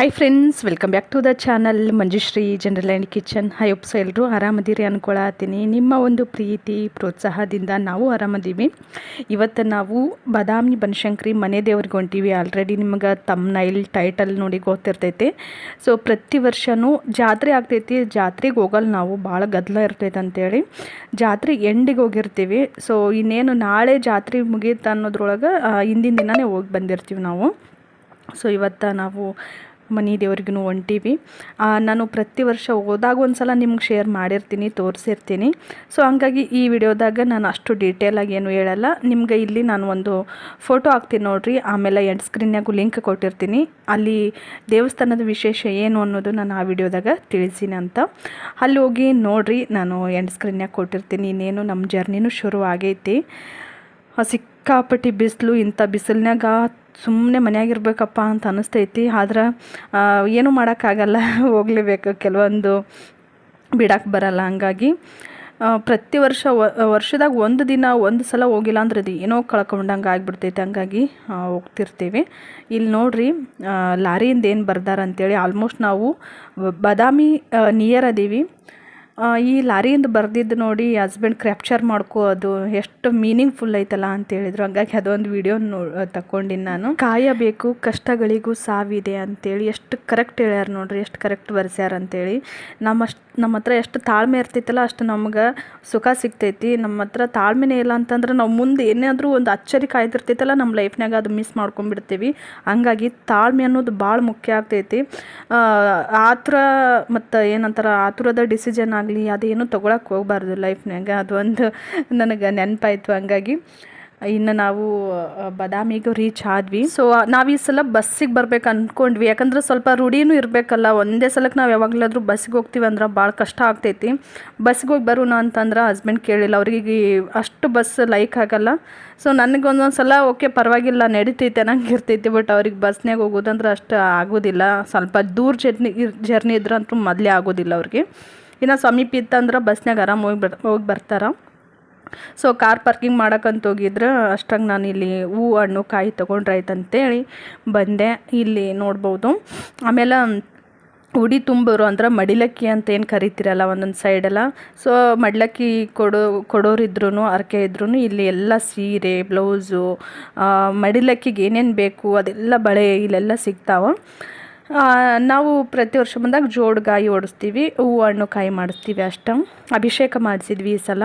Hi friends welcome back to the channel Manjushree general and kitchen ಹಾಯೊಪ್ಸ ಎಲ್ಲರೂ ಆರಾಮದಿರಿ ಅನ್ಕೊಳತ್ತೀನಿ ನಿಮ್ಮ ಒಂದು ಪ್ರೀತಿ ಪ್ರೋತ್ಸಾಹದಿಂದ ನಾವು ಆರಾಮದೀವಿ ಇವತ್ತು ನಾವು ಬಾದಾಮಿ ಬನಶಂಕರಿ ಮನೆ ದೇವ್ರಿಗೆ ಹೊಂಟೀವಿ ಆಲ್ರೆಡಿ ನಿಮ್ಗೆ ತಮ್ನೈಲ್ ಟೈಟಲ್ ನೋಡಿ ಗೊತ್ತಿರ್ತೈತಿ ಸೊ ಪ್ರತಿ ವರ್ಷವೂ ಜಾತ್ರೆ ಆಗ್ತೈತಿ ಜಾತ್ರೆಗೆ ಹೋಗಲ್ಲ ನಾವು ಭಾಳ ಗದ್ದಲ ಇರ್ತೈತೆ ಅಂತೇಳಿ ಜಾತ್ರೆ ಎಂಡಿಗೆ ಹೋಗಿರ್ತೀವಿ ಸೊ ಇನ್ನೇನು ನಾಳೆ ಜಾತ್ರೆ ಮುಗೀತು ಅನ್ನೋದ್ರೊಳಗೆ ಹಿಂದಿನ ದಿನವೇ ಹೋಗಿ ಬಂದಿರ್ತೀವಿ ನಾವು ಸೊ ಇವತ್ತು ನಾವು ಮನೆ ದೇವ್ರಿಗೂ ಹೊಂಟೀವಿ. ನಾನು ಪ್ರತಿ ವರ್ಷ ಹೋದಾಗ ಒಂದು ಸಲ ನಿಮ್ಗೆ ಶೇರ್ ಮಾಡಿರ್ತೀನಿ, ತೋರಿಸಿರ್ತೀನಿ. ಸೊ ಹಂಗಾಗಿ ಈ ವಿಡಿಯೋದಾಗ ನಾನು ಅಷ್ಟು ಡೀಟೇಲಾಗಿ ಏನು ಹೇಳಲ್ಲ. ನಿಮ್ಗೆ ಇಲ್ಲಿ ನಾನು ಒಂದು ಫೋಟೋ ಹಾಕ್ತೀನಿ ನೋಡ್ರಿ. ಆಮೇಲೆ ಎಂಡ್ ಸ್ಕ್ರೀನ್ಯಾಗೂ ಲಿಂಕ್ ಕೊಟ್ಟಿರ್ತೀನಿ. ಅಲ್ಲಿ ದೇವಸ್ಥಾನದ ವಿಶೇಷ ಏನು ಅನ್ನೋದು ನಾನು ಆ ವಿಡಿಯೋದಾಗ ತಿಳಿಸೀನಿ ಅಂತ. ಅಲ್ಲಿ ಹೋಗಿ ನೋಡ್ರಿ, ನಾನು ಎಂಡ್ ಸ್ಕ್ರೀನ್ಯಾಗ ಕೊಟ್ಟಿರ್ತೀನಿ. ಇನ್ನೇನು ನಮ್ಮ ಜರ್ನಿನೂ ಶುರು ಆಗೈತಿ ಸಿಕ್ಕಾಪಟ್ಟಿ ಬಿಸಿಲು ಇಂಥ ಬಿಸಿಲ್ನಾಗ ಸುಮ್ಮನೆ ಮನೆಯಾಗಿರ್ಬೇಕಪ್ಪ ಅಂತ ಅನಿಸ್ತೈತಿ. ಆದ್ರೆ ಏನೂ ಮಾಡೋಕ್ಕಾಗಲ್ಲ. ಹೋಗ್ಲೇಬೇಕು. ಕೆಲವೊಂದು ಬಿಡಕ್ಕೆ ಬರಲ್ಲ. ಹಂಗಾಗಿ ಪ್ರತಿ ವರ್ಷ ವರ್ಷದಾಗ ಒಂದು ದಿನ ಒಂದು ಸಲ ಹೋಗಿಲ್ಲ ಅಂದ್ರೆ ಅದು ಏನೋ ಕಳ್ಕೊಂಡಂಗೆ ಆಗಿಬಿಡ್ತೈತೆ. ಹಂಗಾಗಿ ಹೋಗ್ತಿರ್ತೀವಿ. ಇಲ್ಲಿ ನೋಡ್ರಿ ಲಾರಿಯಿಂದ ಏನು ಬರ್ದಾರ ಅಂತೇಳಿ ಆಲ್ಮೋಸ್ಟ್ ನಾವು ಬಾದಾಮಿ ನಿಯರ್ ಅದೀವಿ. ಈ ಲಾರಿಯಿಂದ ಬರ್ದಿದ್ದು ನೋಡಿ ಹಸ್ಬೆಂಡ್ ಕ್ಯಾಪ್ಚರ್ ಮಾಡ್ಕೋ, ಅದು ಎಷ್ಟು ಮೀನಿಂಗ್ಫುಲ್ ಐತಲ್ಲ ಅಂತ ಹೇಳಿದ್ರು. ಹಂಗಾಗಿ ಅದೊಂದು ವಿಡಿಯೋ ನೋ ತಗೊಂಡಿನಿ ನಾನು. ಕಾಯಬೇಕು, ಕಷ್ಟಗಳಿಗೂ ಸಾವಿದೆ ಅಂತೇಳಿ, ಎಷ್ಟು ಕರೆಕ್ಟ್ ಹೇಳ್ಯಾರ ನೋಡ್ರಿ, ಎಷ್ಟು ಕರೆಕ್ಟ್ ಬರ್ಸ್ಯಾರ ಅಂತೇಳಿ. ನಮ್ಮ ಅಷ್ಟು ನಮ್ಮ ಹತ್ರ ಎಷ್ಟು ತಾಳ್ಮೆ ಇರ್ತೈತಲ್ಲ, ಅಷ್ಟು ನಮ್ಗೆ ಸುಖ ಸಿಗ್ತೈತಿ. ನಮ್ಮ ಹತ್ರ ತಾಳ್ಮೆನೇ ಇಲ್ಲ ಅಂತಂದ್ರೆ ನಾವು ಮುಂದೆ ಏನಾದರೂ ಒಂದು ಅಚ್ಚರಿ ಕಾಯ್ತಿರ್ತೈತಲ್ಲ ನಮ್ಮ ಲೈಫ್ನಾಗ ಅದು ಮಿಸ್ ಮಾಡ್ಕೊಂಡ್ಬಿಡ್ತೀವಿ. ಹಂಗಾಗಿ ತಾಳ್ಮೆ ಅನ್ನೋದು ಭಾಳ ಮುಖ್ಯ ಆಗ್ತೈತಿ. ಆತುರ ಮತ್ತು ಏನಂತಾರ, ಆತುರದ ಡಿಸಿಷನ್ ಆಗಲಿ ಅದೇನು ತೊಗೊಳಕ್ಕೆ ಹೋಗಬಾರ್ದು ಲೈಫ್ನಾಗ ಅದು ಒಂದು ನನಗೆ ನೆನಪಾಯಿತು ಹಂಗಾಗಿ. ಇನ್ನು ನಾವು ಬದಾಮಿಗೆ ರೀಚ್ ಆದ್ವಿ. ಸೊ ನಾವು ಈ ಸಲ ಬಸ್ಸಿಗೆ ಬರ್ಬೇಕು ಅಂದ್ಕೊಂಡ್ವಿ ಯಾಕಂದ್ರೆ ಸ್ವಲ್ಪ ರೂಢಿನೂ ಇರಬೇಕಲ್ಲ. ಒಂದೇ ಸಲಕ್ಕೆ ನಾವು ಯಾವಾಗಲಾದರೂ ಬಸ್ಸಿಗೆ ಹೋಗ್ತೀವಿ ಅಂದ್ರೆ ಭಾಳ ಕಷ್ಟ ಆಗ್ತೈತಿ. ಬಸ್ಸಿಗೆ ಹೋಗಿ ಬರೋಣ ಅಂತಂದ್ರೆ ಹಸ್ಬೆಂಡ್ ಕೇಳಿಲ್ಲ. ಅವ್ರಿಗೆ ಅಷ್ಟು ಬಸ್ ಲೈಕ್ ಆಗಲ್ಲ. ಸೊ ನನಗೆ ಒಂದೊಂದು ಸಲ ಓಕೆ ಪರವಾಗಿಲ್ಲ, ನಡೀತೈತೆ ನಂಗೆ ಇರ್ತೈತಿ ಬಟ್ ಅವ್ರಿಗೆ ಬಸ್ನಾಗ ಹೋಗೋದಂದ್ರೆ ಅಷ್ಟು ಆಗೋದಿಲ್ಲ. ಸ್ವಲ್ಪ ದೂರ ಜರ್ನಿ ಜರ್ನಿ ಇದ್ರಂತೂ ಮೊದಲೇ ಆಗೋದಿಲ್ಲ ಅವ್ರಿಗೆ. ಇನ್ನು ಸಮೀಪ ಇತ್ತಂದ್ರೆ ಬಸ್ನಾಗ ಆರಾಮ್ ಹೋಗಿ ಬರ್, ಹೋಗಿ ಬರ್ತಾರೆ. ಸೊ ಕಾರ್ ಪಾರ್ಕಿಂಗ್ ಮಾಡೋಕ್ಕಂತ ಹೋಗಿದ್ರೆ ಅಷ್ಟಾಗ ನಾನು ಇಲ್ಲಿ ಹೂ, ಹಣ್ಣು, ಕಾಯಿ ತೊಗೊಂಡ್ರಾಯ್ತು ಅಂತೇಳಿ ಬಂದೆ. ಇಲ್ಲಿ ನೋಡ್ಬೋದು. ಆಮೇಲೆ ಉಡಿ ತುಂಬೋರು ಅಂದ್ರೆ ಮಡಿಲಕ್ಕಿ ಅಂತ ಏನು ಕರಿತೀರಲ್ಲ ಒಂದೊಂದು ಸೈಡೆಲ್ಲ ಸೊ ಮಡಿಲಕ್ಕಿ ಕೊಡೋ ಕೊಡೋರಿದ್ರು ಅರ್ಕೆ ಇದ್ರೂ ಇಲ್ಲಿ ಎಲ್ಲ ಸೀರೆ ಬ್ಲೌಸು ಮಡಿಲಕ್ಕಿಗೆ ಏನೇನು ಬೇಕು ಅದೆಲ್ಲ ಬಳೆ ಇಲ್ಲೆಲ್ಲ ಸಿಗ್ತಾವೆ. ನಾವು ಪ್ರತಿ ವರ್ಷ ಬಂದಾಗ ಜೋಡ್ಗಾಯಿ ಓಡಿಸ್ತೀವಿ, ಹೂವು, ಹಣ್ಣು ಕಾಯಿ ಮಾಡಿಸ್ತೀವಿ ಅಷ್ಟು. ಅಭಿಷೇಕ ಮಾಡಿಸಿದ್ವಿ ಈ ಸಲ.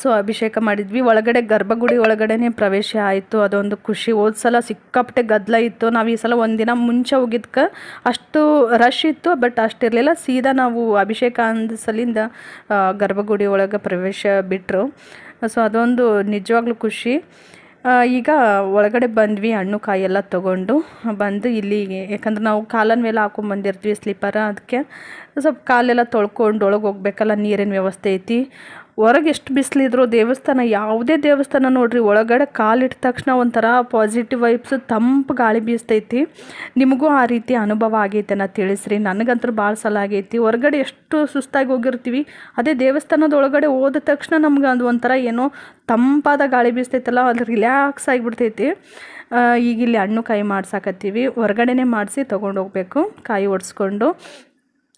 ಸೊ ಅಭಿಷೇಕ ಮಾಡಿದ್ವಿ. ಒಳಗಡೆ ಗರ್ಭಗುಡಿ ಒಳಗಡೆನೇ ಪ್ರವೇಶ ಆಯಿತು. ಅದೊಂದು ಖುಷಿ. ಹೋದ ಸಲ ಸಿಕ್ಕಾಪಟ್ಟೆ ಗದ್ದಲ ಇತ್ತು. ನಾವು ಈ ಸಲ ಒಂದಿನ ಮುಂಚೆ ಹೋಗಿದ್ಕೆ ಅಷ್ಟು ರಶ್ ಇತ್ತು ಬಟ್ ಅಷ್ಟಿರಲಿಲ್ಲ ಸೀದಾ ನಾವು ಅಭಿಷೇಕ ಅಂದ ಸಲಿಂದ ಗರ್ಭಗುಡಿ ಒಳಗೆ ಪ್ರವೇಶ ಬಿಟ್ಟರು ಸೊ ಅದೊಂದು ನಿಜವಾಗ್ಲೂ ಖುಷಿ. ಈಗ ಒಳಗಡೆ ಬಂದ್ವಿ, ಹಣ್ಣು ಕಾಯಿ ಎಲ್ಲ ತೊಗೊಂಡು. ಬಂದು ಇಲ್ಲಿಗೆ ಯಾಕಂದ್ರೆ ನಾವು ಕಾಲನ ಮೇಲೆ ಹಾಕೊಂಡು ಬಂದಿರ್ತೀವಿ ಸ್ಲೀಪರ, ಅದಕ್ಕೆ ಸ್ವಲ್ಪ ಕಾಲೆಲ್ಲ ತೊಳ್ಕೊಂಡು ಒಳಗೆ ಹೋಗ್ಬೇಕಲ್ಲ, ನೀರಿನ ವ್ಯವಸ್ಥೆ ಐತಿ. ಹೊರಗೆ ಎಷ್ಟು ಬಿಸಿಲಿದ್ರು ದೇವಸ್ಥಾನ, ಯಾವುದೇ ದೇವಸ್ಥಾನ ನೋಡ್ರಿ, ಒಳಗಡೆ ಕಾಲಿಟ್ಟ ತಕ್ಷಣ ಒಂಥರ ಪಾಸಿಟಿವ್ ವೈಬ್ಸ್ ತಂಪು ಗಾಳಿ ಬೀಸ್ತೈತಿ. ನಿಮಗೂ ಆ ರೀತಿ ಅನುಭವ ಆಗೈತೆ ನಾ ತಿಳಿಸ್ರಿ. ನನಗಂತೂ ಭಾಳ ಸಲ ಆಗೈತಿ. ಹೊರಗಡೆ ಎಷ್ಟು ಸುಸ್ತಾಗಿ ಹೋಗಿರ್ತೀವಿ, ಅದೇ ದೇವಸ್ಥಾನದ ಒಳಗಡೆ ಹೋದ ತಕ್ಷಣ ನಮ್ಗೆ ಅದು ಒಂಥರ ಏನೋ ತಂಪಾದ ಗಾಳಿ ಬೀಸ್ತೈತಲ್ಲ, ಅದು ರಿಲ್ಯಾಕ್ಸ್ ಆಗಿಬಿಡ್ತೈತಿ. ಈಗ ಇಲ್ಲಿ ಹಣ್ಣು ಕಾಯಿ ಮಾಡ್ಸಾಕತ್ತೀವಿ. ಹೊರಗಡೆನೇ ಮಾಡಿಸಿ ತೊಗೊಂಡು ಹೋಗಬೇಕು, ಕಾಯಿ ಒಡಿಸ್ಕೊಂಡು.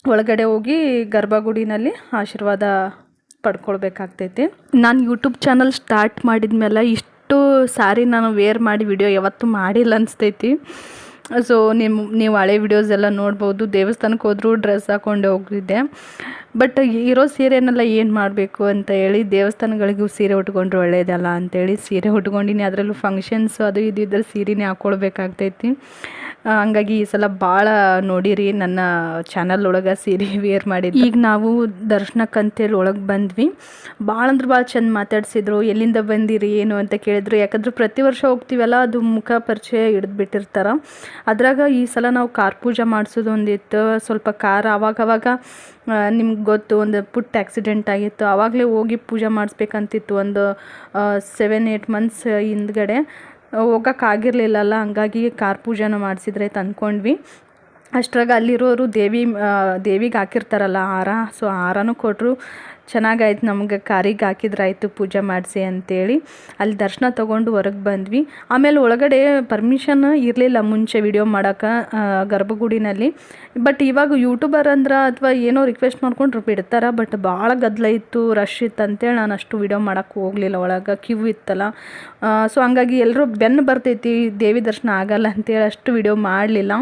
ಒಳಗಡೆ ಹೋಗಿ ಗರ್ಭಗುಡಿನಲ್ಲಿ ಆಶೀರ್ವಾದ ಪಡ್ಕೊಳ್ಬೇಕಾಗ್ತೈತಿ. ನಾನು ಯೂಟ್ಯೂಬ್ ಚಾನಲ್ ಸ್ಟಾರ್ಟ್ ಮಾಡಿದ ಮೇಲೆ ಇಷ್ಟು ಸಾರಿ ನಾನು ವೇರ್ ಮಾಡಿ ವಿಡಿಯೋ ಯಾವತ್ತೂ ಮಾಡಿಲ್ಲ ಅನಿಸ್ತೈತಿ. ಸೊ ನಿಮ್ಮ ನೀವು ಹಳೆ ವಿಡಿಯೋಸ್ ಎಲ್ಲ ನೋಡ್ಬೋದು ದೇವಸ್ಥಾನಕ್ಕೆ ಹೋದರೂ ಡ್ರೆಸ್ ಹಾಕ್ಕೊಂಡು ಹೋಗಿದ್ದೆ ಬಟ್ ಇರೋ ಸೀರೆನೆಲ್ಲ ಏನು ಮಾಡಬೇಕು ಅಂತ ಹೇಳಿ ದೇವಸ್ಥಾನಗಳಿಗೂ ಸೀರೆ ಉಟ್ಕೊಂಡ್ರೆ ಒಳ್ಳೆಯದಲ್ಲ ಅಂತೇಳಿ ಸೀರೆ ಉಟ್ಕೊಂಡಿನಿ. ಅದರಲ್ಲೂ ಫಂಕ್ಷನ್ಸ್ ಅದು ಇದು ಇದ್ರೆ ಸೀರೆನೇ ಹಾಕ್ಕೊಳ್ಬೇಕಾಗ್ತೈತಿ ಹಂಗಾಗಿ ಈ ಸಲ ಭಾಳ ನೋಡಿರಿ ನನ್ನ ಚಾನಲ್ ಒಳಗೆ ಸೀರೆ ವೇರ್ ಮಾಡಿದ್ದು. ಈಗ ನಾವು ದರ್ಶನಕ್ಕಂತೇಳಿ ಒಳಗೆ ಬಂದ್ವಿ. ಭಾಳ ಅಂದ್ರೆ ಭಾಳ ಚಂದ ಮಾತಾಡ್ಸಿದ್ರು. ಎಲ್ಲಿಂದ ಬಂದಿರಿ, ಏನು ಅಂತ ಕೇಳಿದ್ರು. ಯಾಕಂದ್ರೆ ಪ್ರತಿ ವರ್ಷ ಹೋಗ್ತೀವಲ್ಲ, ಅದು ಮುಖ ಪರಿಚಯ ಹಿಡಿದು ಬಿಟ್ಟಿರ್ತಾರೆ. ಅದ್ರಾಗ ಈ ಸಲ ನಾವು ಕಾರ್ ಪೂಜೆ ಮಾಡಿಸೋದು ಒಂದಿತ್ತು ಸ್ವಲ್ಪ ಕಾರ್ ಅವಾಗ ಅವಾಗ ನಿಮ್ಗೆ ಗೊತ್ತು, ಒಂದು ಪುಟ್ಟ ಆಕ್ಸಿಡೆಂಟ್ ಆಗಿತ್ತು. ಆವಾಗಲೇ ಹೋಗಿ ಪೂಜೆ ಮಾಡಿಸ್ಬೇಕಂತಿತ್ತು ಒಂದು ಸೆವೆನ್ ಏಯ್ಟ್ ಮಂತ್ಸ್ ಹಿಂದ್ಗಡೆ. ಹೋಗೋಕ್ಕಾಗಿರ್ಲಿಲ್ಲಲ್ಲ ಹಂಗಾಗಿ ಕಾರ್ ಪೂಜೆನ ಮಾಡಿಸಿದ್ರೆ ತಂದ್ಕೊಂಡ್ವಿ. ಅಷ್ಟ್ರಾಗ ಅಲ್ಲಿರೋರು ದೇವಿ ದೇವಿಗೆ ಹಾಕಿರ್ತಾರಲ್ಲ, ಹಾರ. ಸೊ ಹಾರನೂ ಕೊಟ್ಟರು ಚೆನ್ನಾಗಾಯ್ತು, ನಮ್ಗೆ ಕಾರಿಗೆ ಹಾಕಿದ್ರಾಯ್ತು, ಪೂಜೆ ಮಾಡಿಸಿ ಅಂತೇಳಿ. ಅಲ್ಲಿ ದರ್ಶನ ತೊಗೊಂಡು ಹೊರಗೆ ಬಂದ್ವಿ. ಆಮೇಲೆ ಒಳಗಡೆ ಪರ್ಮಿಷನ್ ಇರಲಿಲ್ಲ ಮುಂಚೆ ವಿಡಿಯೋ ಮಾಡೋಕೆ ಗರ್ಭಗುಡಿನಲ್ಲಿ. ಬಟ್ ಇವಾಗ ಯೂಟ್ಯೂಬರ್ ಅಂದ್ರೆ ಅಥವಾ ಏನೋ ರಿಕ್ವೆಸ್ಟ್ ಮಾಡ್ಕೊಂಡ್ರು ಬಿಡ್ತಾರೆ ಬಟ್ ಭಾಳ ಗದ್ದಲ ಇತ್ತು ರಶ್ ಇತ್ತು ಅಂತೇಳಿ ನಾನು ಅಷ್ಟು ವಿಡಿಯೋ ಮಾಡೋಕ್ಕೆ ಹೋಗಲಿಲ್ಲ ಒಳಗೆ ಕ್ಯೂ ಇತ್ತಲ್ಲ. ಸೊ ಹಂಗಾಗಿ ಎಲ್ಲರೂ ಬೆನ್ನು ಬರ್ತೈತಿ, ದೇವಿ ದರ್ಶನ ಆಗಲ್ಲ ಅಂತೇಳಿ ಅಷ್ಟು ವಿಡಿಯೋ ಮಾಡಲಿಲ್ಲ.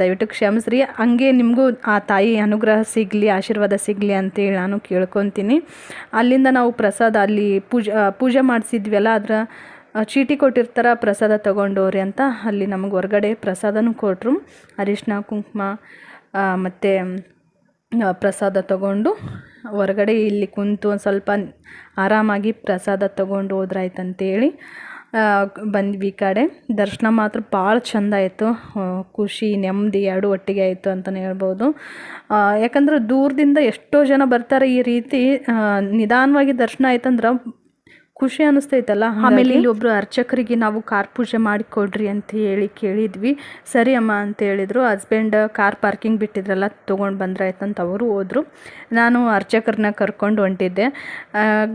ದಯವಿಟ್ಟು ಕ್ಷಮಿಸ್ರಿ. ಹಂಗೆ ನಿಮಗೂ ಆ ತಾಯಿ ಅನುಗ್ರಹ ಸಿಗಲಿ, ಆಶೀರ್ವಾದ ಸಿಗಲಿ ಅಂತೇಳಿ ನಾನು ಕೇಳ್ಕೊತೀನಿ. ಅಲ್ಲಿಂದ ನಾವು ಪ್ರಸಾದ ಅಲ್ಲಿ ಪೂಜೆ ಪೂಜೆ ಮಾಡಿಸಿದ್ವಲ್ಲ ಅದರ ಚೀಟಿ ಕೊಟ್ಟಿರ್ತಾರೆ, ಪ್ರಸಾದ ತೊಗೊಂಡೋರಿ ಅಂತ ಅಲ್ಲಿ ನಮಗೆ ಹೊರಗಡೆ ಪ್ರಸಾದನೂ ಕೊಟ್ಟರು ಅರಿಶಿನ ಕುಂಕುಮ ಮತ್ತು ಪ್ರಸಾದ ತಗೊಂಡು ಹೊರಗಡೆ ಇಲ್ಲಿ ಕುಂತು ಒಂದು ಸ್ವಲ್ಪ ಆರಾಮಾಗಿ ಪ್ರಸಾದ ತೊಗೊಂಡು ಹೋದ್ರಾಯ್ತಂತೇಳಿ. ಬಂದ್ವಿ ಈ ಕಡೆ. ದರ್ಶನ ಮಾತ್ರ ಭಾಳ ಚಂದ ಆಯಿತು. ಖುಷಿ, ನೆಮ್ಮದಿ, ಎರಡು ಒಟ್ಟಿಗೆ ಆಯಿತು ಅಂತಲೇ ಹೇಳ್ಬೋದು. ಯಾಕಂದ್ರೆ ದೂರದಿಂದ ಎಷ್ಟೋ ಜನ ಬರ್ತಾರೆ ಈ ರೀತಿ. ನಿಧಾನವಾಗಿ ದರ್ಶನ ಆಯ್ತಂದ್ರೆ ಖುಷಿ ಅನಿಸ್ತೈತಲ್ಲ ಆಮೇಲೆ ಇಲ್ಲಿ ಒಬ್ರು ಅರ್ಚಕರಿಗೆ ನಾವು ಕಾರ್ ಪೂಜೆ ಮಾಡಿಕೊಡ್ರಿ ಅಂತ ಹೇಳಿ ಕೇಳಿದ್ವಿ. ಸರಿ ಅಮ್ಮ ಅಂತ ಹೇಳಿದ್ರು. ಹಸ್ಬೆಂಡ್ ಕಾರ್ ಪಾರ್ಕಿಂಗ್ ಬಿಟ್ಟಿದ್ರಲ್ಲ ತೊಗೊಂಡು ಬಂದ್ರಾಯ್ತಂತ ಅವರು ಹೋದ್ರು. ನಾನು ಅರ್ಚಕರನ್ನ ಕರ್ಕೊಂಡು ಹೊಂಟಿದ್ದೆ.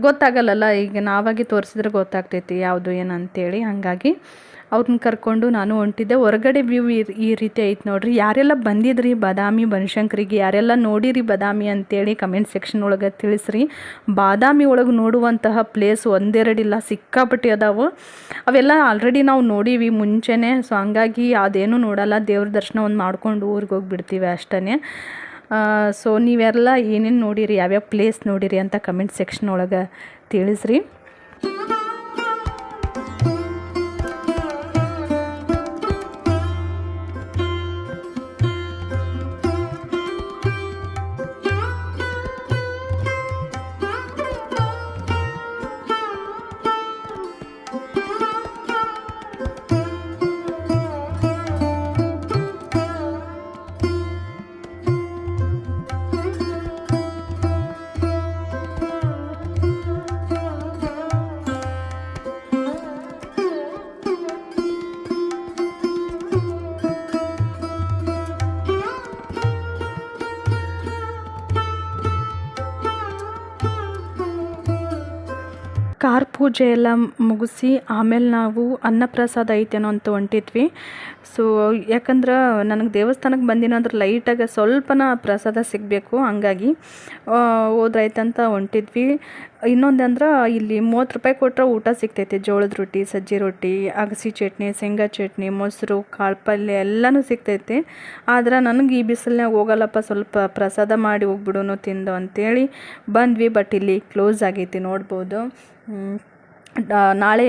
ಗೊತ್ತಾಗಲ್ಲಲ್ಲ ಈಗ ನಾವಾಗಿ ತೋರಿಸಿದ್ರೆ ಗೊತ್ತಾಗ್ತೈತಿ ಯಾವುದು ಏನಂತೇಳಿ ಹಾಗಾಗಿ ಅವ್ರನ್ನ ಕರ್ಕೊಂಡು ನಾನು ಹೊಂಟಿದ್ದೆ. ಹೊರಗಡೆ ವ್ಯೂ ಈ ರೀತಿ ಐತೆ ನೋಡ್ರಿ. ಯಾರೆಲ್ಲ ಬಂದಿದ್ರಿ ಬಾದಾಮಿ, ಬನಶಂಕರಿಗೆ? ಯಾರೆಲ್ಲ ನೋಡಿರಿ ಬಾದಾಮಿ ಅಂತೇಳಿ ಕಮೆಂಟ್ ಸೆಕ್ಷನ್ ಒಳಗೆ ತಿಳಿಸ್ರಿ. ಬಾದಾಮಿ ಒಳಗೆ ನೋಡುವಂತಹ ಪ್ಲೇಸ್ ಒಂದೆರಡಿಲ್ಲ, ಸಿಕ್ಕಾಪಟ್ಟಿ ಅದಾವು. ಅವೆಲ್ಲ ಆಲ್ರೆಡಿ ನಾವು ನೋಡೀವಿ ಮುಂಚೆನೇ. ಸೊ ಹಂಗಾಗಿ ಅದೇನು ನೋಡಲ್ಲ. ದೇವ್ರ ದರ್ಶನ ಒಂದು ಮಾಡ್ಕೊಂಡು ಊರಿಗೆ ಹೋಗಿಬಿಡ್ತೀವಿ ಅಷ್ಟೇ ಸೊ ನೀವೆಲ್ಲ ಏನೇನು ನೋಡಿರಿ? ಯಾವ್ಯಾವ ಪ್ಲೇಸ್ ನೋಡಿರಿ ಅಂತ ಕಮೆಂಟ್ ಸೆಕ್ಷನ್ ಒಳಗೆ ತಿಳಿಸ್ರಿ. ಕಾರ್ ಪೂಜೆ ಎಲ್ಲ ಮುಗಿಸಿ ಆಮೇಲೆ ನಾವು ಅನ್ನಪ್ರಸಾದ ಐತೇನೋ ಅಂತ ಹೊಂಟಿದ್ವಿ. ಸೊ ಯಾಕಂದ್ರೆ ನನಗೆ ದೇವಸ್ಥಾನಕ್ಕೆ ಬಂದಿನಂದ್ರೆ ಲೈಟಾಗಿ ಸ್ವಲ್ಪನ ಪ್ರಸಾದ ಸಿಗಬೇಕು, ಹಂಗಾಗಿ ಹೋದ್ರಾಯ್ತಂತ ಹೊಂಟಿದ್ವಿ. ಇನ್ನೊಂದಂದ್ರೆ ಇಲ್ಲಿ ಮೂವತ್ತು ರೂಪಾಯಿ ಕೊಟ್ಟರೆ ಊಟ ಸಿಗ್ತೈತೆ, ಜೋಳದ ರೊಟ್ಟಿ, ಸಜ್ಜಿ ರೊಟ್ಟಿ, ಅಗಸಿ ಚಟ್ನಿ, ಶೇಂಗಾ ಚಟ್ನಿ, ಮೊಸರು, ಕಾಳು ಪಲ್ಯ ಎಲ್ಲನೂ ಸಿಗ್ತೈತೆ. ಆದ್ರೆ ನನಗೆ ಈ ಬಿಸಿಲ್ನಾಗ ಹೋಗಲ್ಲಪ್ಪ, ಸ್ವಲ್ಪ ಪ್ರಸಾದ ಮಾಡಿ ಹೋಗ್ಬಿಡೋನು ತಿಂದು ಅಂತೇಳಿ ಬಂದ್ವಿ, ಬಟ್ ಇಲ್ಲಿ ಕ್ಲೋಸ್ ಆಗೈತಿ ನೋಡ್ಬೋದು. ನಾಳೆ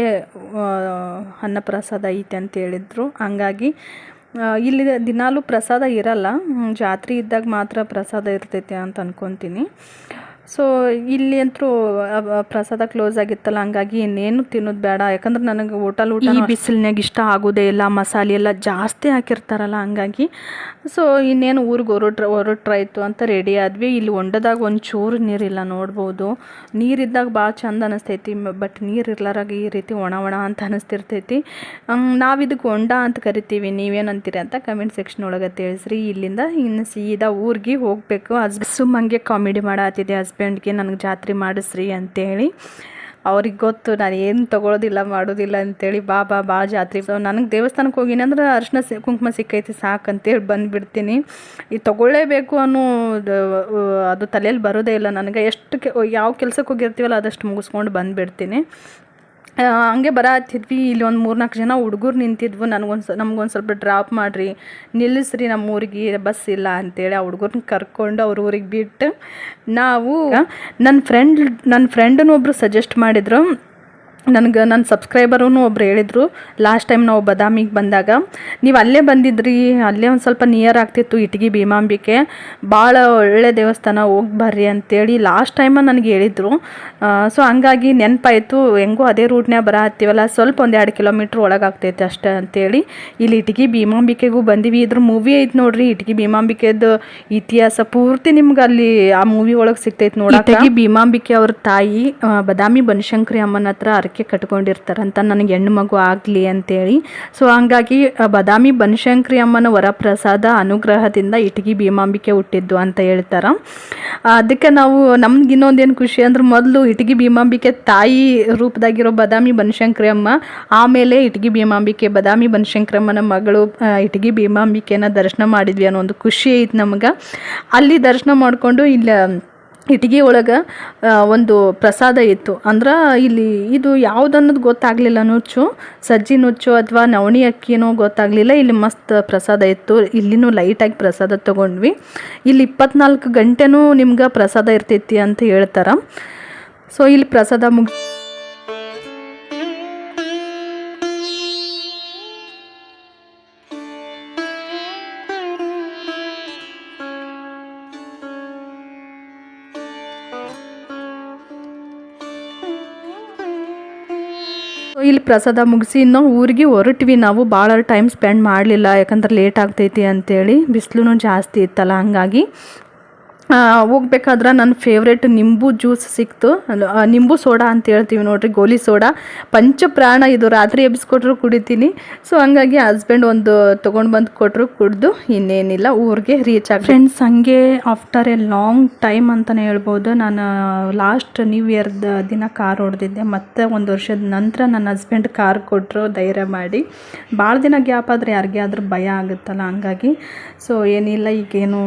ಅನ್ನಪ್ರಸಾದ ಐತೆ ಅಂತ ಹೇಳಿದ್ರು. ಹಂಗಾಗಿ ಇಲ್ಲಿ ದಿನಾಲೂ ಪ್ರಸಾದ ಇರಲ್ಲ. ಜಾತ್ರೆ ಇದ್ದಾಗ ಮಾತ್ರ ಪ್ರಸಾದ ಇರ್ತೈತೆ ಅಂತ ಅನ್ಕೊತೀನಿ. ಸೊ ಇಲ್ಲಿ ಅಂತೂ ಪ್ರಸಾದ ಕ್ಲೋಸ್ ಆಗಿತ್ತಲ್ಲ ಹಂಗಾಗಿ ಇನ್ನೇನು ತಿನ್ನೋದು ಬೇಡ. ಯಾಕಂದ್ರೆ ನನಗೆ ಹೋಟಲ್ ಊಟ ಈ ಬಿಸಿಲಿನಾಗ ಇಷ್ಟ ಆಗೋದೇ ಇಲ್ಲ ಮಸಾಲೆ ಎಲ್ಲ ಜಾಸ್ತಿ ಹಾಕಿರ್ತಾರಲ್ಲ ಹಂಗಾಗಿ. ಸೊ ಇನ್ನೇನು ಊರಿಗೆ ಹೊರಟ್ರ ಹೊರಟ್ರಾಯ್ತು ಅಂತ ರೆಡಿ ಆದ್ವಿ. ಇಲ್ಲಿ ಒಂಡದಾಗ ಒಂದು ಚೂರು ನೀರಿಲ್ಲ ನೋಡ್ಬೋದು. ನೀರಿದ್ದಾಗ ಭಾಳ ಚಂದ ಅನಿಸ್ತೈತಿ ಬಟ್ ನೀರು ಇರ್ಲಾರಾಗ ಈ ರೀತಿ ಒಣ ಒಣ ಅಂತ ಅನಿಸ್ತಿರ್ತೈತಿ. ನಾವು ಇದಕ್ಕೆ ಹೊಂಡ ಅಂತ ಕರಿತೀವಿ ನೀವೇನಂತೀರಿ ಅಂತ ಕಮೆಂಟ್ ಸೆಕ್ಷನ್ ಒಳಗೆ ತಿಳಿಸ್ರಿ. ಇಲ್ಲಿಂದ ಇನ್ನು ಸೀದಾ ಊರಿಗೆ ಹೋಗಬೇಕು. ಸುಮ್ಮ ಸುಮ್ಮಂಗೆ ಕಾಮಿಡಿ ಮಾಡತ್ತಿದೆ ಹಸ್ಬೆಂಡ್ಗೆ ನನಗೆ ಜಾತ್ರೆ ಮಾಡಿಸ್ರಿ ಅಂತೇಳಿ. ಅವ್ರಿಗೆ ಗೊತ್ತು, ನಾನು ಏನು ತೊಗೊಳೋದಿಲ್ಲ, ಮಾಡೋದಿಲ್ಲ ಅಂತೇಳಿ, ಬಾ ಬಾ ಬಾ ಜಾತ್ರೆ. ನನಗೆ ದೇವಸ್ಥಾನಕ್ಕೆ ಹೋಗಿನಿ ಅಂದ್ರೆ ಅರ್ಶಿನ ಕುಂಕುಮ ಸಿಕ್ಕೈತಿ, ಸಾಕು ಅಂತೇಳಿ ಬಂದುಬಿಡ್ತೀನಿ. ಈ ತೊಗೊಳ್ಳೇಬೇಕು ಅನ್ನೋ ಅದು ತಲೆಯಲ್ಲಿ ಬರೋದೇ ಇಲ್ಲ. ನನಗೆ ಎಷ್ಟು ಯಾವ ಕೆಲ್ಸಕ್ಕೆ ಹೋಗಿರ್ತೀವಲ್ಲ ಅದಷ್ಟು ಮುಗಿಸ್ಕೊಂಡು ಬಂದುಬಿಡ್ತೀನಿ. ಹಂಗೆ ಬರ ಹತ್ತಿದ್ವಿ ಇಲ್ಲಿ ಒಂದು ಮೂರ್ನಾಲ್ಕು ಜನ ಹುಡುಗರು ನಿಂತಿದ್ವು. ನನಗೊಂದು ನಮ್ಗೊಂದು ಸ್ವಲ್ಪ ಡ್ರಾಪ್ ಮಾಡಿರಿ. ನಿಲ್ಲಿಸ್ರಿ ನಮ್ಮ ಊರಿಗೆ, ಬಸ್ ಇಲ್ಲ ಅಂತೇಳಿ ಆ ಹುಡುಗರನ್ನ ಕರ್ಕೊಂಡು ಅವ್ರ ಊರಿಗೆ ಬಿಟ್ಟು ನಾವು ನನ್ನ ಫ್ರೆಂಡ್ ನನ್ನ ಫ್ರೆಂಡನ್ನೊಬ್ರು ಸಜೆಸ್ಟ್ ಮಾಡಿದ್ರು. ನನಗೆ ನನ್ನ ಸಬ್ಸ್ಕ್ರೈಬರೂ ಒಬ್ರು ಹೇಳಿದರು ಲಾಸ್ಟ್ ಟೈಮ್ ನಾವು ಬದಾಮಿಗೆ ಬಂದಾಗ, ನೀವು ಅಲ್ಲೇ ಬಂದಿದ್ರಿ, ಅಲ್ಲೇ ಒಂದು ಸ್ವಲ್ಪ ನಿಯರ್ ಆಗ್ತಿತ್ತು ಇಟಗಿ ಭೀಮಾಂಬಿಕೆ ಭಾಳ ಒಳ್ಳೆ ದೇವಸ್ಥಾನ ಹೋಗಿ ಬರ್ರಿ ಅಂತೇಳಿ ಲಾಸ್ಟ್ ಟೈಮ ನನಗೆ ಹೇಳಿದರು. ಸೊ ಹಂಗಾಗಿ ನೆನಪಾಯಿತು, ಹೆಂಗೂ ಅದೇ ರೂಟ್ನ್ಯಾಗ ಬರ ಹತ್ತೀವಲ್ಲ ಸ್ವಲ್ಪ ಒಂದು ಎರಡು ಕಿಲೋಮೀಟ್ರ್ ಒಳಗಾಗ್ತೈತೆ ಅಷ್ಟೇ ಅಂತೇಳಿ ಇಲ್ಲಿ ಇಟಗಿ ಭೀಮಾಂಬಿಕೆಗೂ ಬಂದೀವಿ. ಇದ್ರ ಮೂವಿ ಐತೆ ನೋಡ್ರಿ, ಇಟಗಿ ಭೀಮಾಂಬಿಕೆದು ಇತಿಹಾಸ ಪೂರ್ತಿ ನಿಮ್ಗೆ ಅಲ್ಲಿ ಆ ಮೂವಿ ಒಳಗೆ ಸಿಗ್ತೈತೆ ನೋಡಿ ಇಟಗಿ ಭೀಮಾಂಬಿಕೆ ಅವ್ರ ತಾಯಿ ಬದಾಮಿ ಬನಶಂಕರಿ ಅಮ್ಮನ ಹತ್ರ ಹರಕೆ ಕಟ್ಕೊಂಡಿರ್ತಾರಂತ ನನಗೆ ಹೆಣ್ಣು ಮಗು ಆಗಲಿ ಅಂತೇಳಿ. ಸೊ ಹಂಗಾಗಿ ಬದಾಮಿ ಬನಶಂಕರಿ ಅಮ್ಮನ ವರಪ್ರಸಾದ ಅನುಗ್ರಹದಿಂದ ಇಟಗಿ ಭೀಮಾಂಬಿಕೆ ಹುಟ್ಟಿದ್ದು ಅಂತ ಹೇಳ್ತಾರೆ. ಅದಕ್ಕೆ ನಾವು, ನಮ್ಗೆ ಇನ್ನೊಂದೇನು ಖುಷಿ ಅಂದ್ರೆ ಮೊದಲು ಇಟಗಿ ಭೀಮಾಂಬಿಕೆ ತಾಯಿ ರೂಪದಾಗಿರೋ ಬದಾಮಿ ಬನಶಂಕರಿ ಅಮ್ಮ, ಆಮೇಲೆ ಇಟಗಿ ಭೀಮಾಂಬಿಕೆ, ಬದಾಮಿ ಬನಶಂಕರಿ ಅಮ್ಮನ ಮಗಳು ಇಟಗಿ ಭೀಮಾಂಬಿಕೆನ ದರ್ಶನ ಮಾಡಿದ್ವಿ ಅನ್ನೋ ಒಂದು ಖುಷಿ ಐತೆ ನಮ್ಗೆ. ಅಲ್ಲಿ ದರ್ಶನ ಮಾಡಿಕೊಂಡು ಇಲ್ಲಿ ಇಟ್ಗಿ ಒಳಗೆ ಒಂದು ಪ್ರಸಾದ ಇತ್ತು. ಅಂದ್ರೆ ಇಲ್ಲಿ ಇದು ಯಾವ್ದು ಅನ್ನೋದು ಗೊತ್ತಾಗಲಿಲ್ಲ ನುಚ್ಚು. ಸಜ್ಜಿ ನುಚ್ಚು ಅಥವಾ ನವಣಿ ಅಕ್ಕಿನೋ ಗೊತ್ತಾಗಲಿಲ್ಲ. ಇಲ್ಲಿ ಮಸ್ತ್ ಪ್ರಸಾದ ಇತ್ತು. ಇಲ್ಲಿನೂ ಲೈಟಾಗಿ ಪ್ರಸಾದ ತೊಗೊಂಡ್ವಿ. ಇಲ್ಲಿ ಇಪ್ಪತ್ನಾಲ್ಕು ಗಂಟೆನೂ ನಿಮ್ಗೆ ಪ್ರಸಾದ ಇರ್ತೈತಿ ಅಂತ ಹೇಳ್ತಾರೆ. ಸೊ ಇಲ್ಲಿ ಪ್ರಸಾದ ಮುಗ್ ಇಲ್ಲಿ ಪ್ರಸಾದ ಮುಗಿಸಿ ಇನ್ನೂ ಊರಿಗೆ ಹೊರಟ್ವಿ ನಾವು. ಭಾಳ ಟೈಮ್ ಸ್ಪೆಂಡ್ ಮಾಡಲಿಲ್ಲ, ಯಾಕಂದ್ರೆ ಲೇಟ್ ಆಗ್ತೈತಿ ಅಂತೇಳಿ. ಬಿಸಿಲು ಜಾಸ್ತಿ ಇತ್ತಲ್ಲ, ಹಂಗಾಗಿ ಹೋಗ್ಬೇಕಾದ್ರೆ ನನ್ನ ಫೇವ್ರೇಟ್ ನಿಂಬು ಜ್ಯೂಸ್ ಸಿಕ್ತು. ನಿಂಬು ಸೋಡಾ ಅಂತ ಹೇಳ್ತೀವಿ ನೋಡ್ರಿ, ಗೋಲಿ ಸೋಡಾ. ಪಂಚ ಪ್ರಾಣ ಇದು ರಾತ್ರಿ ಎಬ್ಸ್ಕೊಟ್ರು ಕುಡಿತೀನಿ. ಸೊ ಹಂಗಾಗಿ ಹಸ್ಬೆಂಡ್ ಒಂದು ತೊಗೊಂಡು ಬಂದು ಕೊಟ್ಟರು ಕುಡ್ದು ಇನ್ನೇನಿಲ್ಲ, ಊರಿಗೆ ರೀಚ್ ಆಗ ಫ್ರೆಂಡ್ಸ್ ಹಂಗೆ ಆಫ್ಟರ್ ಎ ಲಾಂಗ್ ಟೈಮ್ ಅಂತಲೇ ಹೇಳ್ಬೋದು. ನಾನು ಲಾಸ್ಟ್ ನ್ಯೂ ಇಯರ್ದ ದಿನ ಕಾರ್ ಹೊಡೆದಿದ್ದೆ ಮತ್ತೆ ಒಂದು ವರ್ಷದ ನಂತರ ನನ್ನ ಹಸ್ಬೆಂಡ್ ಕಾರ್ ಕೊಟ್ಟರು ಧೈರ್ಯ ಮಾಡಿ. ಭಾಳ ದಿನ ಗ್ಯಾಪ್ ಆದರೆ ಯಾರಿಗೆ ಆದರೂ ಭಯ ಆಗುತ್ತಲ್ಲ, ಹಂಗಾಗಿ. ಸೊ ಏನಿಲ್ಲ, ಈಗೇನು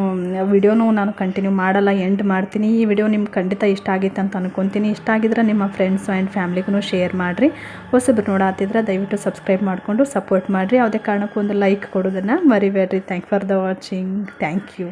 ವಿಡಿಯೋನು ನಾನು ಕಂಟಿನ್ಯೂ ಮಾಡಲ್ಲ ಎಂಡ್ ಮಾಡ್ತೀನಿ. ಈ ವಿಡಿಯೋ ನಿಮ್ಗೆ ಖಂಡಿತ ಇಷ್ಟ ಆಗಿತ್ತು ಅಂತ ಅನ್ಕೊತೀನಿ. ಇಷ್ಟ ಆಗಿದ್ರೆ ನಿಮ್ಮ ಫ್ರೆಂಡ್ಸು ಆ್ಯಂಡ್ ಫ್ಯಾಮ್ಲಿಗೂ ಶೇರ್ ಮಾಡಿರಿ. ಹೊಸಬ್ರು ನೋಡಾತಿದ್ರೆ ದಯವಿಟ್ಟು ಸಬ್ಸ್ಕ್ರೈಬ್ ಮಾಡಿಕೊಂಡು ಸಪೋರ್ಟ್ ಮಾಡಿರಿ. ಯಾವುದೇ ಕಾರಣಕ್ಕೂ ಒಂದು ಲೈಕ್ ಕೊಡೋದನ್ನು ಮರಿಬೇಡ್ರಿ. Thank for the watching thank you